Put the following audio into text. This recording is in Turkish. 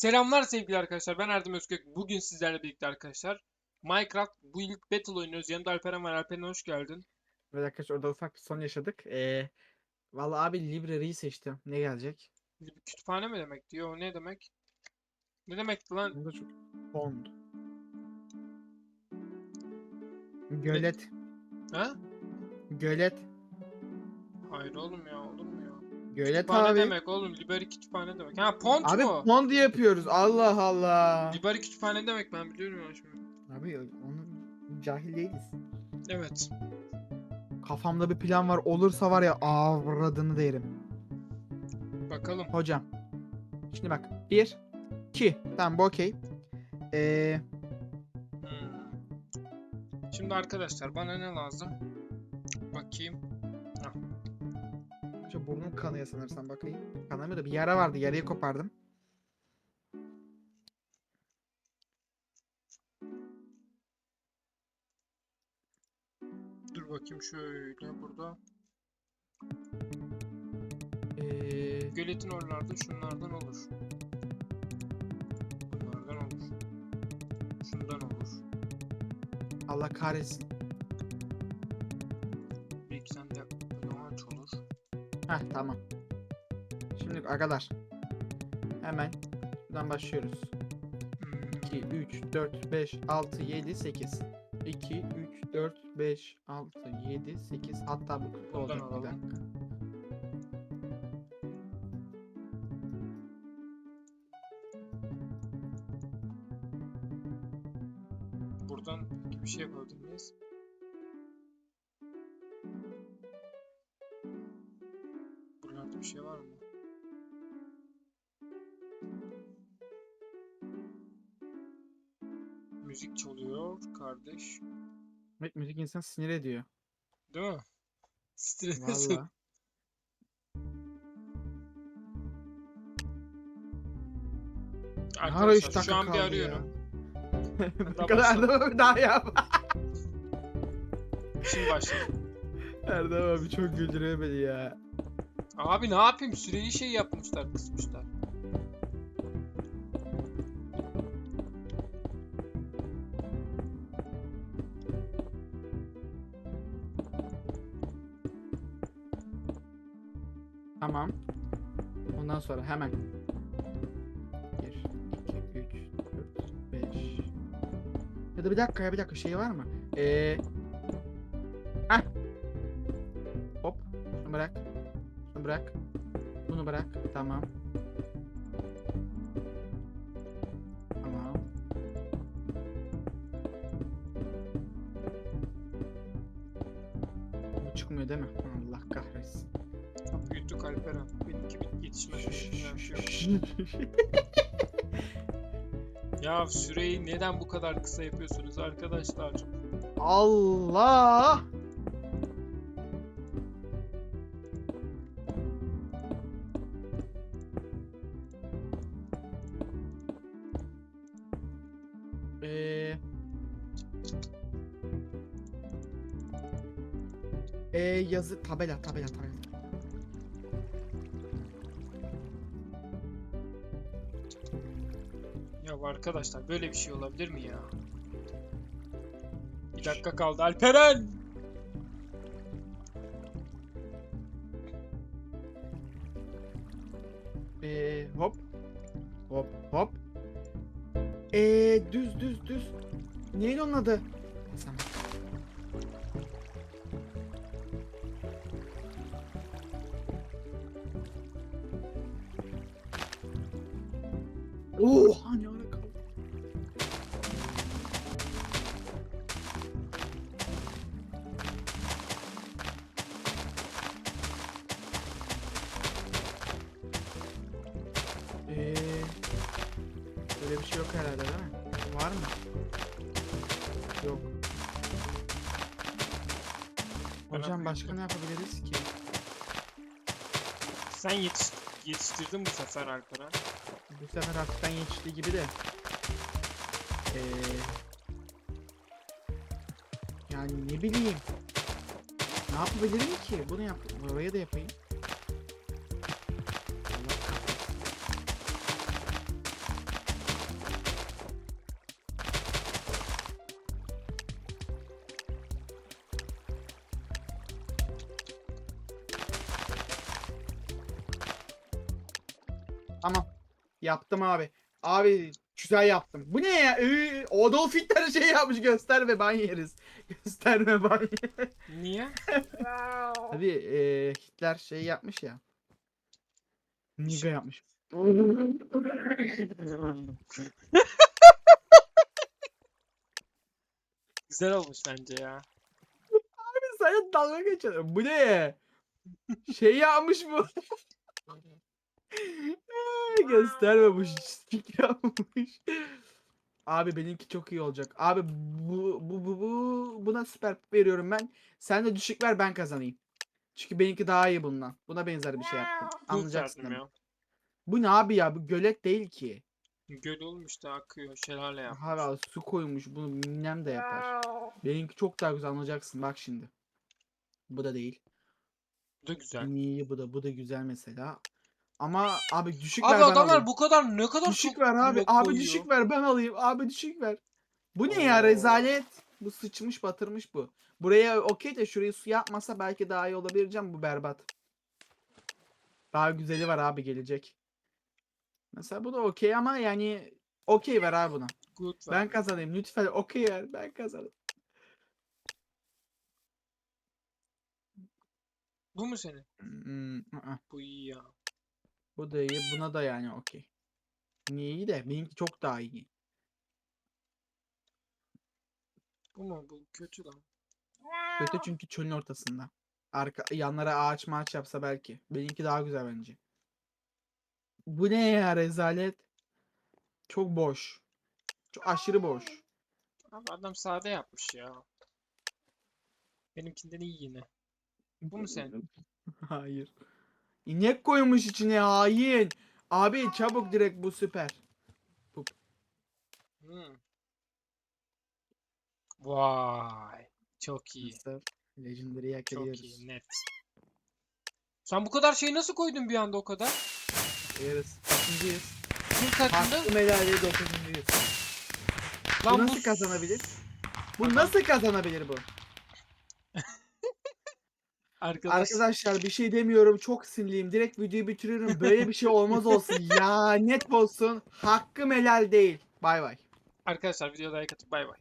Selamlar sevgili arkadaşlar. Ben Erdem Özkök. Bugün sizlerle birlikte arkadaşlar Minecraft Build Battle oynuyoruz. Yanımda Alperen var. Alperen hoş geldin. Ve arkadaşlar orada ufak bir son yaşadık. Ee, vallahi abi library'yi seçtim. Ne gelecek? Kütüphane mi demek diyor. O ne demek? Ne demekti lan? Burada çok pond. Gölet. Ha? Gölet. Hayır oğlum ya. Olur? Gölet Kütüphane abi. demek oğlum. Liberi kütüphane demek. Ha pont Abi mu? pond yapıyoruz. Allah Allah. Liberi kütüphane demek ben biliyorum ya şimdi. Abi onu cahil değiliz. Evet. Kafamda bir plan var. Olursa var ya avradını derim. Bakalım. Hocam. Şimdi bak. Bir. iki. Tamam bu okey. Ee, Hmm. Şimdi arkadaşlar bana ne lazım? Bakayım. Burnum kanıyor sanırsam bakayım. Kanamıyor da bir yara vardı. Yarayı kopardım. Dur bakayım şöyle burada. Ee, Göletin oralarda şunlardan olur. Bunlardan olur. Şundan olur. Allah kahretsin. Heh tamam. Şimdi agalar. Hemen buradan başlıyoruz. Hmm, 2, 3, 4, 5, 6, 7, 8. 2, 3, 4, 5, 6, 7, 8. Hatta bu olacak bir dakika. buradan bir şey yapabilir Müzik çalıyor kardeş. Evet, müzik insan sinir ediyor. Değil mi? Stres. Valla. Hala 3 Arkadaşlar dakika şu an bir kaldı arıyorum. ya. daha Bu kadar başlamadım. Erdem abi daha yap. Şimdi başladım. Erdem abi çok güldürüyor beni ya. Abi ne yapayım? Süreyi şey yapmışlar, kısmışlar. Tamam. Ondan sonra hemen. 1, 2, 3, 4, 5. Ya da bir dakika ya bir dakika şey var mı? Ee... Heh. Hop. Şunu bırak. Şunu bırak. Bunu bırak. Tamam. Tamam. Bu çıkmıyor değil mi? Allah kahretsin. Büyüttük Alperen. Benimki bir yetişmez. Ya, şey yok. Ya süreyi neden bu kadar kısa yapıyorsunuz arkadaşlar? Allah! Ee... Ee, yazı tabela tabela tabela. Ya arkadaşlar böyle bir şey olabilir mi ya? Bir dakika kaldı Alperen! Ee, hop. Hop hop. Ee, düz düz düz. Neydi onun adı? Sen. Oha ne yok herhalde değil mi? Var mı? Yok. Hocam başka ne yapabiliriz ki? Sen yetiş yetiştirdin bu sefer Alperen. Bu sefer hafiften yetişti gibi de. Ee, yani ne bileyim. Ne yapabilirim ki? Bunu yap. Oraya da yapayım. Tamam. Yaptım abi. Abi güzel yaptım. Bu ne ya? Ee, Adolf Hitler şey yapmış gösterme ban yeriz. Gösterme ban yeriz. Niye? Abi ee, Hitler şey yapmış ya. Niga yapmış. Güzel olmuş bence ya. Sen dalga geçiyorsun. Bu ne? Şey yapmış bu. Ay, Gösterme bu stik yapmış. Abi benimki çok iyi olacak. Abi bu bu bu bu buna süper veriyorum ben. Sen de düşük ver ben kazanayım. Çünkü benimki daha iyi bundan. Buna benzer bir şey yaptım. Anlayacaksın. ama. ya. Bu ne abi ya? Bu gölet değil ki. Göl olmuş da akıyor. Şelale yapmış. Abi su koymuş. Bunu minem de yapar. Benimki çok daha güzel anlayacaksın. Bak şimdi. Bu da değil. Bu da güzel. İyi bu da bu da güzel mesela. Ama abi düşük Abi ver ben adamlar alayım. bu kadar ne kadar Düşük çok ver abi. blok Abi koyuyor. düşük ver ben alayım. Abi düşük ver. Bu ne ya Oo. rezalet. Bu sıçmış batırmış bu. Buraya okey de şurayı su yapmasa belki daha iyi olabileceğim. Bu berbat. Daha güzeli var abi gelecek. Mesela bu da okey ama yani okey ver abi buna. Good Ben verdim. kazanayım lütfen okey ver ben kazanayım. Bu mu senin? Hmm, ı-ı. Bu iyi ya. Bu da iyi buna da yani okey. Niye iyi de benimki çok daha iyi. Bu mu? Bu kötü lan. Kötü çünkü çölün ortasında. Arka yanlara ağaç maaç yapsa belki. Benimki daha güzel bence. Bu ne ya rezalet? Çok boş. Çok aşırı boş. Abi adam sade yapmış ya. Benimkinden iyi yine. Bu mu senin? Hayır. İnek koymuş içine hain. Abi çabuk direkt bu süper. Hmm. Vay. Çok iyi. Nasıl? Legendary'i hak Çok ediyoruz. iyi. Net. Sen bu kadar şeyi nasıl koydun bir anda o kadar? Yeriz. Kaçıncıyız? Kim kaçında? Hakkı medalyayı dokuzuncuyuz. Bu Lan nasıl bu kazanabilir? Bu nasıl kazanabilir bu? Arkadaş, Arkadaşlar bir şey demiyorum. Çok sinirliyim. Direkt videoyu bitiriyorum. Böyle bir şey olmaz olsun. Ya net olsun. Hakkım helal değil. Bay bay. arkadaşlar videoda like atıp bay bay.